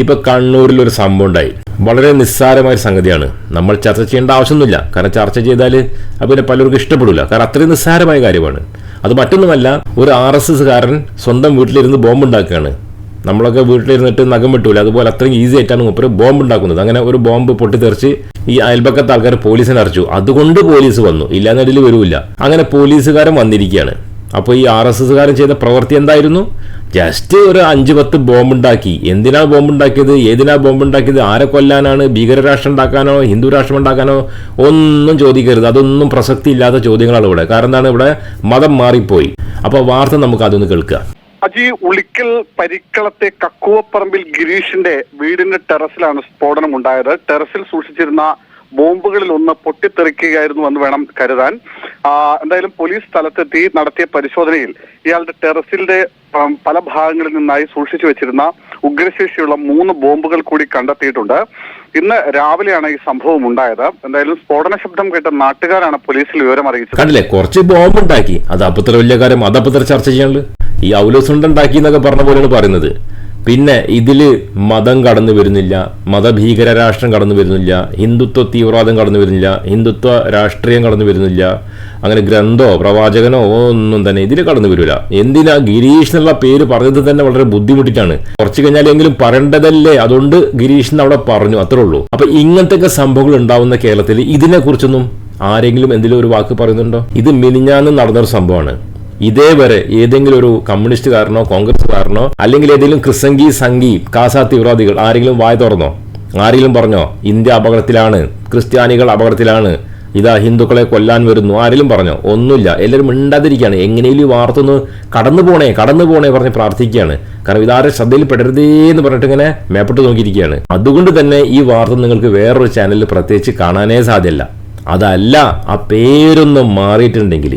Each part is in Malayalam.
ഇപ്പൊ കണ്ണൂരിൽ ഒരു സംഭവം ഉണ്ടായി. വളരെ നിസ്സാരമായ സംഗതിയാണ്. നമ്മൾ ചർച്ച ചെയ്യേണ്ട ആവശ്യമൊന്നുമില്ല. കാരണം ചർച്ച ചെയ്താൽ അത് പിന്നെ പലർക്കും ഇഷ്ടപ്പെടില്ല കാരണം അത്രയും നിസ്സാരമായ കാര്യമാണ്. അത് മറ്റൊന്നുമല്ല ഒരു ആർ എസ് എസ്സുകാരൻ സ്വന്തം വീട്ടിലിരുന്ന് ബോംബ് ഉണ്ടാക്കുകയാണ് നമ്മളൊക്കെ വീട്ടിലിരുന്നിട്ട് നഖം വിട്ടൂല. അതുപോലെ അത്രയും ഈസി ആയിട്ടാണ് മുപ്പര് ബോംബ് ഉണ്ടാക്കുന്നത് അങ്ങനെ ഒരു ബോംബ് പൊട്ടിത്തെറിച്ച് ഈ അയൽപക്കത്തെ ആൾക്കാർ പോലീസിനെ അറിച്ചു. അതുകൊണ്ട് പോലീസ് വന്നു. ഇല്ലാന്നിടയിൽ വരൂല അങ്ങനെ പോലീസുകാരൻ വന്നിരിക്കുകയാണ്. അപ്പോൾ ഈ ആർ എസ് എസ്സുകാരൻ ചെയ്ത പ്രവൃത്തി എന്തായിരുന്നു? ജസ്റ്റ് ഒരു അഞ്ച് പത്ത് ബോംബുണ്ടാക്കി. എന്തിനാ ബോംബുണ്ടാക്കിയത്? ഏതിനാ ബോംബുണ്ടാക്കിയത്? ആരെ കൊല്ലാനാണ്? ഭീകരരാഷ്ട്രം ഉണ്ടാക്കാനോ ഹിന്ദു രാഷ്ട്രം ഉണ്ടാക്കാനോ ഒന്നും ചോദിക്കരുത്. അതൊന്നും പ്രസക്തി ഇല്ലാത്ത ചോദ്യങ്ങളാണ് ഇവിടെ. കാരണം എന്താണ്? ഇവിടെ മതം മാറിപ്പോയി. അപ്പോൾ വാർത്ത നമുക്ക് അതൊന്ന് കേൾക്കുക. അജി ഉളിക്കൽ പരിക്കളത്തെ കക്കുവപ്പറമ്പിൽ ഗിരീഷിന്റെ വീടിന്റെ ടെറസിലാണ് സ്ഫോടനം ഉണ്ടായത് ടെറസിൽ സൂക്ഷിച്ചിരുന്ന ബോംബുകളിൽ ഒന്ന് പൊട്ടിത്തെറിക്കുകയായിരുന്നു എന്ന് വേണം കരുതാൻ. എന്തായാലും പോലീസ് സ്ഥലത്തെത്തി നടത്തിയ പരിശോധനയിൽ ഇയാളുടെ ടെറസിന്റെ പല ഭാഗങ്ങളിൽ നിന്നായി സൂക്ഷിച്ചു വെച്ചിരുന്ന ഉഗ്രശേഷിയുള്ള മൂന്ന് ബോംബുകൾ കൂടി കണ്ടെത്തിയിട്ടുണ്ട്. ഇന്ന് രാവിലെയാണ് ഈ സംഭവം ഉണ്ടായത്. എന്തായാലും സ്ഫോടന ശബ്ദം കേട്ട നാട്ടുകാരാണ് പോലീസിൽ വിവരം അറിയിച്ചത്. കണ്ടില്ലേ കുറച്ച് ബോംബ് ഉണ്ടാക്കി. അത് അപ്പത്ര വലിയ കാര്യം അതപ്പത്ര ചർച്ച ചെയ്യാനുള്ളത്? ഈ ഔലോസ് ഉണ്ടാക്കി എന്നൊക്കെ പറഞ്ഞ പോലെയാണ് പറയുന്നത്. പിന്നെ ഇതിൽ മതം കടന്നു വരുന്നില്ല മതഭീകര രാഷ്ട്രം കടന്നു വരുന്നില്ല ഹിന്ദുത്വ തീവ്രവാദം കടന്നു വരുന്നില്ല ഹിന്ദുത്വ രാഷ്ട്രീയം കടന്നു വരുന്നില്ല അങ്ങനെ ഗ്രന്ഥോ പ്രവാചകനോ ഒന്നും തന്നെ ഇതിൽ കടന്നു വരില്ല. എന്തിനാ ഗിരീഷ് എന്നുള്ള പേര് പറഞ്ഞത് തന്നെ വളരെ ബുദ്ധിമുട്ടിട്ടാണ്. കുറച്ച് കഴിഞ്ഞാലെങ്കിലും പറയേണ്ടതല്ലേ? അതുകൊണ്ട് ഗിരീഷ് അവിടെ പറഞ്ഞു അത്രേ ഉള്ളൂ. അപ്പൊ ഇങ്ങനത്തെ സംഭവങ്ങൾ ഉണ്ടാവുന്ന കേരളത്തിൽ ഇതിനെക്കുറിച്ചൊന്നും ആരെങ്കിലും എന്തെങ്കിലും ഒരു വാക്ക് പറയുന്നുണ്ടോ? ഇത് മിനിഞ്ഞാന്ന് നടന്നൊരു സംഭവമാണ്. ഇതേവരെ ഏതെങ്കിലും ഒരു കമ്മ്യൂണിസ്റ്റുകാരനോ കോൺഗ്രസ്സുകാരനോ അല്ലെങ്കിൽ ഏതെങ്കിലും ക്രിസംഗി സംഘി കാസ തീവ്രവാദികൾ ആരെങ്കിലും വായ തുറന്നോ? ആരെങ്കിലും പറഞ്ഞോ ഇന്ത്യ അപകടത്തിലാണ് ക്രിസ്ത്യാനികൾ അപകടത്തിലാണ് ഇതാ ഹിന്ദുക്കളെ കൊല്ലാൻ വരുന്നു ആരെങ്കിലും പറഞ്ഞോ? ഒന്നുമില്ല. എല്ലാവരും മിണ്ടാതിരിക്കുകയാണ്. എങ്ങനെയും ഈ വാർത്ത ഒന്ന് കടന്നു പോണേ കടന്നു പോണേ പറഞ്ഞ് പ്രാർത്ഥിക്കുകയാണ്. കാരണം ഇതാരെ ശ്രദ്ധയിൽ പെടരുതേ എന്ന് പറഞ്ഞിട്ട് ഇങ്ങനെ മേപ്പെട്ട് നോക്കിയിരിക്കുകയാണ്. അതുകൊണ്ട് തന്നെ ഈ വാർത്ത നിങ്ങൾക്ക് വേറൊരു ചാനലിൽ പ്രത്യേകിച്ച് കാണാനേ സാധ്യമല്ല അതല്ല ആ പേരൊന്നും മാറിയിട്ടുണ്ടെങ്കിൽ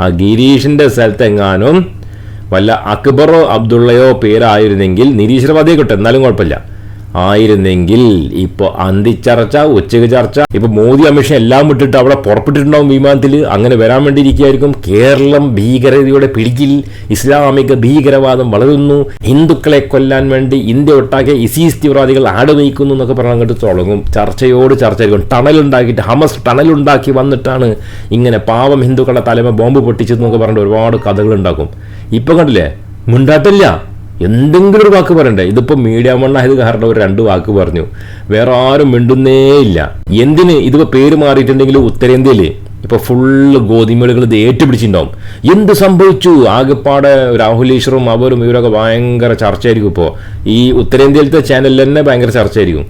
ആ ഗിരീഷിന്റെ സ്ഥലത്തെങ്ങാനും വല്ല അക്ബറോ അബ്ദുള്ളയോ പേരായിരുന്നെങ്കിൽ നിരീശ്വരവാദിയെ കിട്ടും. എന്നാലും കുഴപ്പമില്ല. ആയിരുന്നെങ്കിൽ ഇപ്പൊ അന്തിച്ചർച്ച ഉച്ചയ്ക്ക് ചർച്ച ഇപ്പൊ മോദി അമിത്ഷാ എല്ലാം വിട്ടിട്ട് അവിടെ പുറപ്പെട്ടിട്ടുണ്ടാവും വിമാനത്തിൽ അങ്ങനെ വരാൻ വേണ്ടിയിരിക്കുകയായിരിക്കും. കേരളം ഭീകരതയുടെ പിടിയിൽ ഇസ്ലാമിക ഭീകരവാദം വളരുന്നു. ഹിന്ദുക്കളെ കൊല്ലാൻ വേണ്ടി ഇന്ത്യ ഒട്ടാകെ ഇസീസ് തീവ്രവാദികൾ ആട് നയിക്കുന്നു എന്നൊക്കെ പറഞ്ഞ് അങ്ങോട്ട് തുടങ്ങും. ചർച്ചയോട് ചർച്ചയായിരിക്കും. ടണലുണ്ടാക്കിയിട്ട് ഹമസ് ടണലുണ്ടാക്കി വന്നിട്ടാണ് ഇങ്ങനെ പാവം ഹിന്ദുക്കളുടെ തലമ ബോംബ് പൊട്ടിച്ചതെന്നൊക്കെ പറഞ്ഞിട്ട് ഒരുപാട് കഥകൾ ഉണ്ടാക്കും. ഇപ്പൊ കണ്ടില്ലേ? മിണ്ടാട്ടില്ല. എന്തെങ്കിലും ഒരു വാക്ക് പറയണ്ടേ? ഇതിപ്പോ മീഡിയ മണ്ണായത് കാരണം ഒരു രണ്ട് വാക്ക് പറഞ്ഞു. വേറെ ആരും മിണ്ടുന്നേ ഇല്ല. എന്തിന്? ഇതിപ്പോ പേര് മാറിയിട്ടുണ്ടെങ്കിൽ ഉത്തരേന്ത്യയിൽ ഇപ്പൊ ഫുള്ള് ഗോതിമേളുകൾ ഇത് ഏറ്റുപിടിച്ചിട്ടുണ്ടാവും. എന്ത് സംഭവിച്ചു? ആകെപ്പാടെ രാഹുൽ ഈശ്വറും അവരും ഇവരൊക്കെ ഭയങ്കര ചർച്ചയായിരിക്കും ഇപ്പോ. ഈ ഉത്തരേന്ത്യയിലത്തെ ചാനലിൽ തന്നെ ഭയങ്കര ചർച്ചയായിരിക്കും.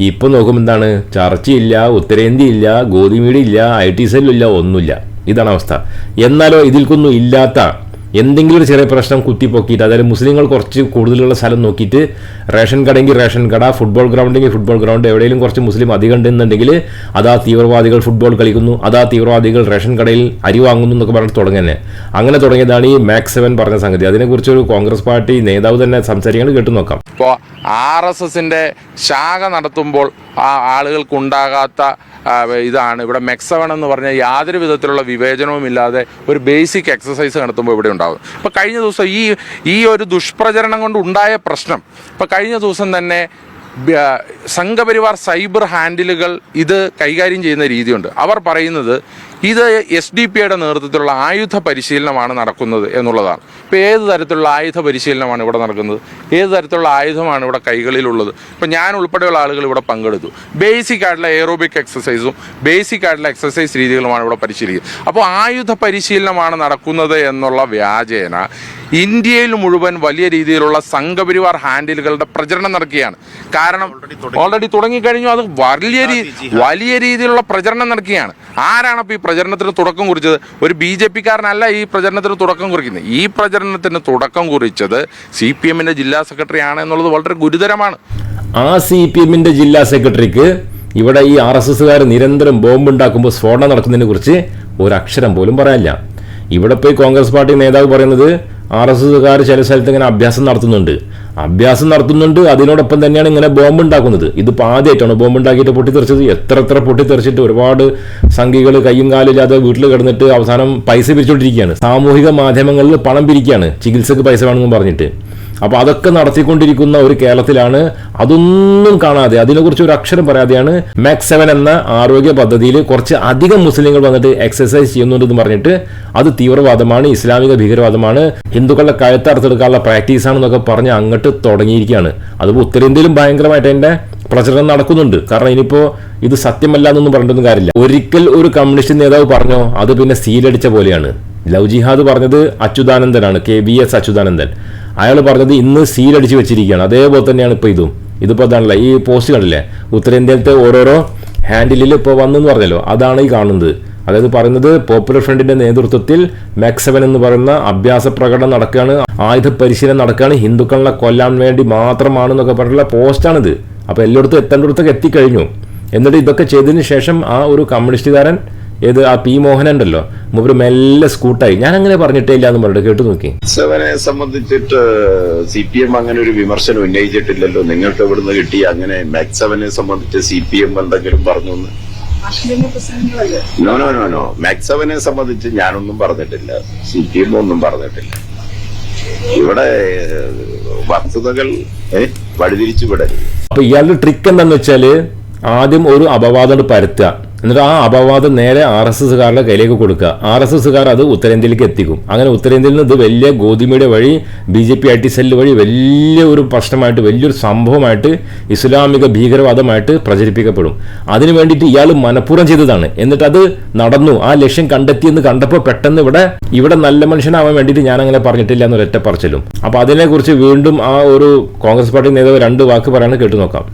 ഇപ്പൊ നോക്കുമ്പോൾ എന്താണ്? ചർച്ചയില്ല ഉത്തരേന്ത്യ ഇല്ല ഗോതിമീഡിയ ഇല്ല ഐ ടി സെല്ലില്ല ഒന്നുമില്ല. ഇതാണ് അവസ്ഥ. എന്നാലോ ഇതിൽക്കൊന്നും ഇല്ലാത്ത എന്തെങ്കിലും ഒരു ചെറിയ പ്രശ്നം കുത്തിപ്പൊക്കിയിട്ട് അതായത് മുസ്ലിങ്ങൾ കുറച്ച് കൂടുതലുള്ള സ്ഥലം നോക്കിയിട്ട് റേഷൻ കടയെങ്കിൽ റേഷൻ കട ഫുട്ബോൾ ഗ്രൗണ്ടെങ്കിൽ ഫുട്ബോൾ ഗ്രൗണ്ട് എവിടെയെങ്കിലും കുറച്ച് മുസ്ലിം അധികം ഉണ്ടെന്നുണ്ടെങ്കിൽ അതാ തീവ്രവാദികൾ ഫുട്ബോൾ കളിക്കുന്നു അതാ തീവ്രവാദികൾ റേഷൻ കടയിൽ അരി വാങ്ങുന്നു എന്നൊക്കെ പറഞ്ഞിട്ട് തുടങ്ങുന്നത് അങ്ങനെ തുടങ്ങിയതാണ് ഈ മാക്സ് സെവൻ പറഞ്ഞ സംഗതി. അതിനെക്കുറിച്ച് ഒരു കോൺഗ്രസ് പാർട്ടി നേതാവ് തന്നെ സംസാരിക്കുന്നത് കേട്ടു നോക്കാം. ഇപ്പോൾ ആർ എസ് എസിന്റെ ശാഖ നടത്തുമ്പോൾ ആ ആളുകൾക്കുണ്ടാകാത്ത ഇതാണ്. ഇവിടെ മെക്സവൺ എന്ന് പറഞ്ഞാൽ യാതൊരു വിധത്തിലുള്ള വിവേചനവും ഇല്ലാതെ ഒരു ബേസിക് എക്സസൈസ് നടത്തുമ്പോൾ ഇവിടെ ഉണ്ടാകും. ഇപ്പോൾ കഴിഞ്ഞ ദിവസം ഈ ഈ ഒരു ദുഷ്പ്രചരണം കൊണ്ട് ഉണ്ടായ പ്രശ്നം ഇപ്പോൾ കഴിഞ്ഞ ദിവസം തന്നെ സംഘപരിവാർ സൈബർ ഹാൻഡിലുകൾ ഇത് കൈകാര്യം ചെയ്യുന്ന രീതിയുണ്ട്. അവർ പറയുന്നത് ഇത് എസ് ഡി പിയുടെ നേതൃത്വത്തിലുള്ള ആയുധ പരിശീലനമാണ് നടക്കുന്നത് എന്നുള്ളതാണ്. ഇപ്പോൾ ഏത് തരത്തിലുള്ള ആയുധ പരിശീലനമാണ് ഇവിടെ നടക്കുന്നത്? ഏത് തരത്തിലുള്ള ആയുധമാണ് ഇവിടെ കൈകളിലുള്ളത്? ഇപ്പോൾ ഞാൻ ഉൾപ്പെടെയുള്ള ആളുകൾ ഇവിടെ പങ്കെടുത്തു. ബേസിക് ആയിട്ടുള്ള എയറോബിക് എക്സസൈസും ബേസിക് ആയിട്ടുള്ള എക്സസൈസ് രീതികളുമാണ് ഇവിടെ പരിശീലിക്കുന്നത്. അപ്പോൾ ആയുധ പരിശീലനമാണ് നടക്കുന്നത് എന്നുള്ള വ്യാജേന ഇന്ത്യയിൽ മുഴുവൻ വലിയ രീതിയിലുള്ള സംഘപരിവാർ ഹാൻഡിലുകളുടെ പ്രചരണം നടക്കുകയാണ്. കാരണം ഓൾറെഡി തുടങ്ങിക്കഴിഞ്ഞു അത് വലിയ വലിയ രീതിയിലുള്ള പ്രചരണം നടക്കുകയാണ്. ആരാണ് അപ്പോൾ ഈ പ്രചരണത്തിന് തുടക്കം കുറിച്ചത് ഒരു ബി ജെ പിക്കാരനല്ല ഈ പ്രചരണത്തിന് തുടക്കം കുറിക്കുന്നത്. ഈ പ്രചരണത്തിന് തുടക്കം കുറിച്ചത് സി പി എമ്മിന്റെ ജില്ലാ സെക്രട്ടറി ആണ് എന്നുള്ളത് വളരെ ഗുരുതരമാണ്. ആ സി പി എമ്മിന്റെ ജില്ലാ സെക്രട്ടറിക്ക് ഇവിടെ ഈ ആർ എസ് എസ്സുകാർ നിരന്തരം ബോംബ് ഉണ്ടാക്കുമ്പോൾ സ്ഫോടനം നടക്കുന്നതിനെ കുറിച്ച് ഒരക്ഷരം പോലും പറയാനില്ല. ഇവിടെ പോയി കോൺഗ്രസ് പാർട്ടി നേതാവ് പറയുന്നത് ആർ എസ് എസ്സുകാർ ചില സ്ഥലത്ത് ഇങ്ങനെ അഭ്യാസം നടത്തുന്നുണ്ട്. അഭ്യാസം നടത്തുന്നുണ്ട്. അതിനോടൊപ്പം തന്നെയാണ് ഇങ്ങനെ ബോംബ് ഉണ്ടാക്കുന്നത് ഇതിപ്പോൾ ആദ്യമായിട്ടാണ് ബോംബ് ഉണ്ടാക്കിയിട്ട് പൊട്ടിത്തെറിച്ചത്? എത്ര എത്ര പൊട്ടിത്തെറിച്ചിട്ട് ഒരുപാട് സംഘികൾ കയ്യും കാലില്ലാതെ വീട്ടിൽ കിടന്നിട്ട് അവസാനം പൈസ പിരിച്ചുകൊണ്ടിരിക്കുകയാണ് സാമൂഹിക മാധ്യമങ്ങളിൽ പണം പിരിക്കുകയാണ്. ചികിത്സക്ക് പൈസ വേണമെന്ന് പറഞ്ഞിട്ട്. അപ്പൊ അതൊക്കെ നടത്തിക്കൊണ്ടിരിക്കുന്ന ഒരു കേരളത്തിലാണ് അതൊന്നും കാണാതെ അതിനെക്കുറിച്ച് ഒരു അക്ഷരം പറയാതെയാണ് മാക്സ് സെവൻ എന്ന ആരോഗ്യ പദ്ധതിയിൽ കുറച്ച് അധികം മുസ്ലിങ്ങൾ വന്നിട്ട് എക്സസൈസ് ചെയ്യുന്നുണ്ടെന്ന് പറഞ്ഞിട്ട് അത് തീവ്രവാദമാണ് ഇസ്ലാമിക ഭീകരവാദമാണ്. ഹിന്ദുക്കളുടെ കഴുത്തറുത്തെടുക്കാനുള്ള പ്രാക്ടീസ് ആണെന്നൊക്കെ പറഞ്ഞ് അങ്ങോട്ട് തുടങ്ങിയിരിക്കുകയാണ്. അതിപ്പോൾ ഉത്തരേന്ത്യയിലും ഭയങ്കരമായിട്ട് എന്റെ പ്രചരണം നടക്കുന്നുണ്ട്. കാരണം ഇനിയിപ്പോ ഇത് സത്യമല്ല എന്നൊന്നും പറഞ്ഞിട്ടൊന്നും കാര്യമില്ല. ഒരിക്കൽ ഒരു കമ്മ്യൂണിസ്റ്റ് നേതാവ് പറഞ്ഞോ അത് പിന്നെ സീലടിച്ച പോലെയാണ്. ലവ് ജിഹാദ് പറഞ്ഞത് അച്യുതാനന്ദനാണ് കെ വി എസ് അച്യുതാനന്ദൻ. അയാൾ പറഞ്ഞത് ഇന്ന് സീലടിച്ച് വെച്ചിരിക്കുകയാണ്. അതേപോലെ തന്നെയാണ് ഇപ്പോൾ ഇതും. ഇതിപ്പോൾ അതാണല്ലോ ഈ പോസ്റ്റ് കണ്ടില്ലേ? ഉത്തരേന്ത്യയിലത്തെ ഓരോരോ ഹാൻഡിലിൽ ഇപ്പോൾ വന്നെന്ന് പറഞ്ഞല്ലോ. അതാണ് ഈ കാണുന്നത്. അതായത് പറയുന്നത് പോപ്പുലർ ഫ്രണ്ടിന്റെ നേതൃത്വത്തിൽ മാക്സവൻ എന്ന് പറയുന്ന അഭ്യാസ പ്രകടനം നടക്കുകയാണ്. ആയുധ പരിശീലനം നടക്കുകയാണ്. ഹിന്ദുക്കളെ കൊല്ലാൻ വേണ്ടി മാത്രമാണെന്നൊക്കെ പറഞ്ഞിട്ടുള്ള പോസ്റ്റാണിത് അപ്പോൾ എല്ലായിടത്തും എത്തേണ്ടിടത്തൊക്കെ എത്തിക്കഴിഞ്ഞു. എന്നിട്ട് ഇതൊക്കെ ചെയ്തതിന് ശേഷം ആ ഒരു കമ്മ്യൂണിസ്റ്റുകാരൻ ഏത് ആ പി മോഹൻ ഉണ്ടല്ലോ മൂപ്പര് മെല്ലെ സ്കൂട്ടായി. ഞാൻ അങ്ങനെ പറഞ്ഞിട്ടേ ഇല്ല എന്ന് പറഞ്ഞു കേട്ടു നോക്കി. സെവനെ സംബന്ധിച്ചിട്ട് സി പി എം അങ്ങനെ ഒരു വിമർശനം ഉന്നയിച്ചിട്ടില്ലല്ലോ. നിങ്ങൾക്ക് എവിടുന്ന് കിട്ടി? അങ്ങനെ മാക്സ് സെവനെ സംബന്ധിച്ച് സി പി എം എന്തെങ്കിലും പറഞ്ഞു no no no no no മാക്സവനെ സംബന്ധിച്ച് ഞാനൊന്നും പറഞ്ഞിട്ടില്ല. സി പി എം ഒന്നും പറഞ്ഞിട്ടില്ല. ഇവിടെ വസ്തുതകൾ വഴിതിരിച്ചു വിടരുത് അപ്പൊ ഇയാളുടെ ട്രിക്ക് എന്താന്ന് വെച്ചാൽ ആദ്യം ഒരു അപവാദം പരത്തുക. എന്നിട്ട് ആ അപവാദം നേരെ ആർ എസ് എസ്സുകാരുടെ കയ്യിലേക്ക് കൊടുക്കുക. ആർ എസ് എസ്സുകാർ അത് ഉത്തരേന്ത്യയിലേക്ക് എത്തിക്കും. അങ്ങനെ ഉത്തരേന്ത്യയിൽ നിന്ന് ഇത് വലിയ ഗോതിമയുടെ വഴി B J P I T cell വഴി വലിയ ഒരു പ്രശ്നമായിട്ട് വലിയൊരു സംഭവമായിട്ട് ഇസ്ലാമിക ഭീകരവാദമായിട്ട് പ്രചരിപ്പിക്കപ്പെടും. അതിനു വേണ്ടിയിട്ട് ഇയാൾ മനഃപൂർവം ചെയ്തതാണ്. എന്നിട്ട് അത് നടന്നു. ആ ലക്ഷ്യം കണ്ടെത്തിയെന്ന് കണ്ടപ്പോൾ പെട്ടെന്ന് ഇവിടെ ഇവിടെ നല്ല മനുഷ്യനാവാൻ വേണ്ടിയിട്ട് ഞാൻ അങ്ങനെ പറഞ്ഞിട്ടില്ല എന്നൊരൊറ്റ പറച്ചിലും. അപ്പോൾ അതിനെക്കുറിച്ച് വീണ്ടും ആ ഒരു കോൺഗ്രസ് പാർട്ടി നേതാവ് രണ്ട് വാക്ക് പറയാണ് കേട്ടു നോക്കാം.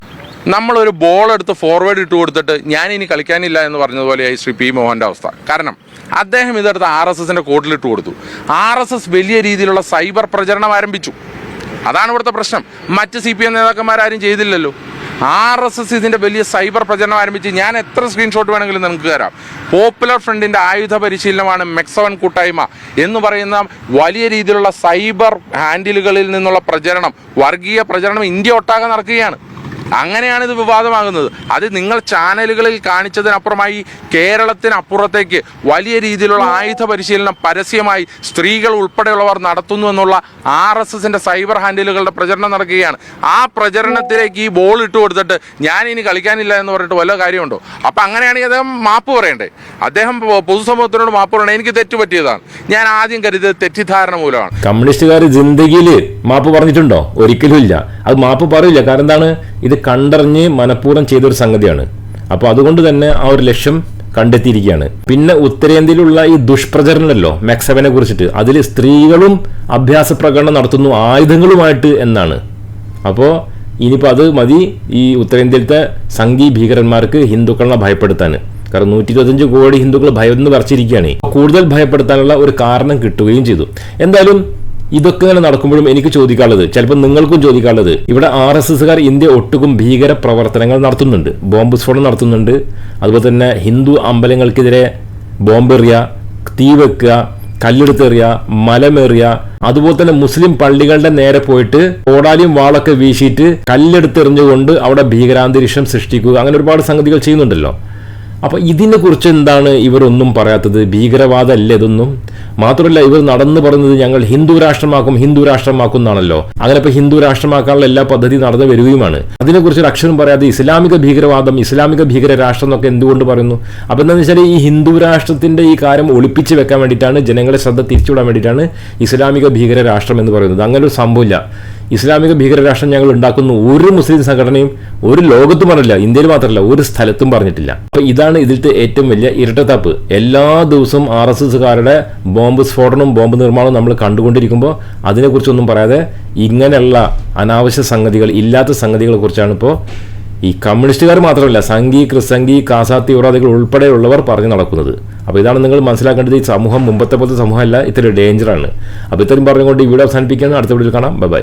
നമ്മളൊരു ബോൾ എടുത്ത് ഫോർവേഡ് ഇട്ട് കൊടുത്തിട്ട് ഞാൻ ഇനി കളിക്കാനില്ല എന്ന് പറഞ്ഞതുപോലെയായി ശ്രീ പി മോഹന്റെ അവസ്ഥ. കാരണം അദ്ദേഹം ഇതെടുത്ത് ആർ എസ് എസിന്റെ കോട്ടിലിട്ട് കൊടുത്തു. ആർ എസ് എസ് വലിയ രീതിയിലുള്ള സൈബർ പ്രചരണം ആരംഭിച്ചു. അതാണ് ഇവിടുത്തെ പ്രശ്നം. മറ്റ് സി പി എം നേതാക്കന്മാരാരും ചെയ്തില്ലല്ലോ. ആർ എസ് എസ് ഇതിന്റെ വലിയ സൈബർ പ്രചരണം ആരംഭിച്ച് ഞാൻ എത്ര സ്ക്രീൻഷോട്ട് വേണമെങ്കിലും നിങ്ങൾക്ക് തരാം. പോപ്പുലർ ഫ്രണ്ടിന്റെ ആയുധ പരിശീലനമാണ് മെക്സവൻ കൂട്ടായ്മ എന്ന് പറയുന്ന വലിയ രീതിയിലുള്ള സൈബർ ഹാൻഡിലുകളിൽ നിന്നുള്ള പ്രചരണം വർഗീയ പ്രചരണം ഇന്ത്യ ഒട്ടാകെ നടക്കുകയാണ്. അങ്ങനെയാണ് ഇത് വിവാദമാകുന്നത്. അത് നിങ്ങൾ ചാനലുകളിൽ കാണിച്ചതിനപ്പുറമായി കേരളത്തിനപ്പുറത്തേക്ക് വലിയ രീതിയിലുള്ള ആയുധ പരിശീലനം പരസ്യമായി സ്ത്രീകൾ ഉൾപ്പെടെയുള്ളവർ നടത്തുന്നു എന്നുള്ള ആർ എസ് എസിന്റെ സൈബർ ഹാൻഡിലുകളുടെ പ്രചരണം നടക്കുകയാണ്. ആ പ്രചരണത്തിലേക്ക് ഈ ബോൾ ഇട്ട് കൊടുത്തിട്ട് ഞാൻ ഇനി കളിക്കാനില്ല എന്ന് പറഞ്ഞിട്ട് വല്ല കാര്യമുണ്ടോ? അപ്പൊ അങ്ങനെയാണെങ്കിൽ അദ്ദേഹം മാപ്പ് പറയണ്ടേ? അദ്ദേഹം പൊതുസമൂഹത്തിനോട് മാപ്പ് പറയണേ എനിക്ക് തെറ്റ് പറ്റിയതാണ്. ഞാൻ ആദ്യം കരുതിയത് തെറ്റിദ്ധാരണ മൂലമാണ്. കമ്മ്യൂണിസ്റ്റുകാർ ജിന്ദഗിയിൽ മാപ്പ് പറഞ്ഞിട്ടുണ്ടോ? ഒരിക്കലും ഇല്ല. അത് മാപ്പ് പറയില്ല. കാരണം എന്താണ്? ഇത് കണ്ടറിഞ്ഞ് മനഃപൂർവം ചെയ്തൊരു സംഗതിയാണ്. അപ്പോൾ അതുകൊണ്ട് തന്നെ ആ ഒരു ലക്ഷ്യം കണ്ടെത്തിയിരിക്കുകയാണ്. പിന്നെ ഉത്തരേന്ത്യയിലുള്ള ഈ ദുഷ്പ്രചരണമല്ലോ മെക്സവനെ കുറിച്ചിട്ട് അതിൽ സ്ത്രീകളും അഭ്യാസ പ്രകടനം നടത്തുന്നു ആയുധങ്ങളുമായിട്ട് എന്നാണ്. അപ്പോൾ ഇനിയിപ്പോൾ അത് മതി ഈ ഉത്തരേന്ത്യയിലത്തെ സംഘി ഭീകരന്മാർക്ക് ഹിന്ദുക്കളെ ഭയപ്പെടുത്താൻ. കാരണം നൂറ്റി ഇരുപത്തഞ്ച് കോടി ഹിന്ദുക്കൾ ഭയന്ന് പറിച്ചിരിക്കുകയാണ്. കൂടുതൽ ഭയപ്പെടുത്താനുള്ള ഒരു കാരണം കിട്ടുകയും ചെയ്തു. എന്തായാലും ഇതൊക്കെ ഇങ്ങനെ നടക്കുമ്പോഴും എനിക്ക് ചോദിക്കാനുള്ളത് ചിലപ്പോൾ നിങ്ങൾക്കും ചോദിക്കാനുള്ളത് ഇവിടെ ആർ എസ് എസ്സുകാർ ഇന്ത്യ ഒട്ടുക്കും ഭീകര പ്രവർത്തനങ്ങൾ നടത്തുന്നുണ്ട്. ബോംബ് സ്ഫോടനം നടത്തുന്നുണ്ട്. അതുപോലെ തന്നെ ഹിന്ദു അമ്പലങ്ങൾക്കെതിരെ ബോംബെറിയ തീ വെക്കുക കല്ലെടുത്തെറിയ മലമേറിയ അതുപോലെ തന്നെ മുസ്ലിം പള്ളികളുടെ നേരെ പോയിട്ട് ഓടാലിയും വാളൊക്കെ വീശിയിട്ട് കല്ലെടുത്തെറിഞ്ഞുകൊണ്ട് അവിടെ ഭീകരാന്തരീക്ഷം സൃഷ്ടിക്കുക അങ്ങനെ ഒരുപാട് സംഗതികൾ ചെയ്യുന്നുണ്ടല്ലോ. അപ്പൊ ഇതിനെക്കുറിച്ച് എന്താണ് ഇവരൊന്നും പറയാത്തത്? ഭീകരവാദമല്ല ഇതൊന്നും? മാത്രമല്ല ഇവർ നടന്നു പറയുന്നത് ഞങ്ങൾ ഹിന്ദു രാഷ്ട്രമാക്കും ഹിന്ദു രാഷ്ട്രമാക്കും എന്നാണല്ലോ. അങ്ങനെ ഇപ്പോൾ ഹിന്ദു രാഷ്ട്രമാക്കാനുള്ള എല്ലാ പദ്ധതി നടന്നു വരികയുമാണ്. അതിനെക്കുറിച്ച് ഒരു അക്ഷരം പറയാതെ ഇസ്ലാമിക ഭീകരവാദം ഇസ്ലാമിക ഭീകര രാഷ്ട്രം എന്നൊക്കെ എന്തുകൊണ്ട് പറയുന്നു? അപ്പോൾ എന്താണെന്ന് വെച്ചാൽ ഈ ഹിന്ദു രാഷ്ട്രത്തിന്റെ ഈ കാര്യം ഒളിപ്പിച്ച് വെക്കാൻ വേണ്ടിയിട്ടാണ് ജനങ്ങളെ ശ്രദ്ധ തിരിച്ചുവിടാൻ വേണ്ടിയിട്ടാണ് ഇസ്ലാമിക ഭീകര രാഷ്ട്രം എന്ന് പറയുന്നത്. അങ്ങനെ ഒരു സംഭവമില്ല ഇസ്ലാമിക ഭീകരരാഷ്ട്രം ഞങ്ങൾ ഉണ്ടാക്കുന്ന ഒരു മുസ്ലിം സംഘടനയും ഒരു ലോകത്തും പറഞ്ഞില്ല ഇന്ത്യയിൽ മാത്രമല്ല ഒരു സ്ഥലത്തും പറഞ്ഞിട്ടില്ല. അപ്പൊ ഇതാണ് ഇതിലത്തെ ഏറ്റവും വലിയ ഇരട്ടത്താപ്പ്. എല്ലാ ദിവസവും ആർ എസ് എസ്സുകാരുടെ ബോംബ് സ്ഫോടനവും ബോംബ് നിർമ്മാണവും നമ്മൾ കണ്ടുകൊണ്ടിരിക്കുമ്പോൾ അതിനെക്കുറിച്ചൊന്നും പറയാതെ ഇങ്ങനെയുള്ള അനാവശ്യ സംഗതികൾ ഇല്ലാത്ത സംഗതികളെ കുറിച്ചാണ് ഇപ്പോൾ ഈ കമ്മ്യൂണിസ്റ്റുകാർ മാത്രമല്ല സംഘി ക്രിസംഗി കാസാ തീവ്രവാദികൾ ഉൾപ്പെടെയുള്ളവർ പറഞ്ഞു നടക്കുന്നത്. അപ്പോൾ ഇതാണ് നിങ്ങൾ മനസ്സിലാക്കേണ്ടത് ഈ സമൂഹം മുമ്പത്തെ പോലത്തെ സമൂഹമല്ല ഇത്തിരി ഡേഞ്ചറാണ് അപ്പോൾ ഇത്രയും പറഞ്ഞുകൊണ്ട് ഈ വീഡിയോ അവസാനിപ്പിക്കുകയാണ്. അടുത്ത വീഡിയോയിൽ കാണാം. Bye bye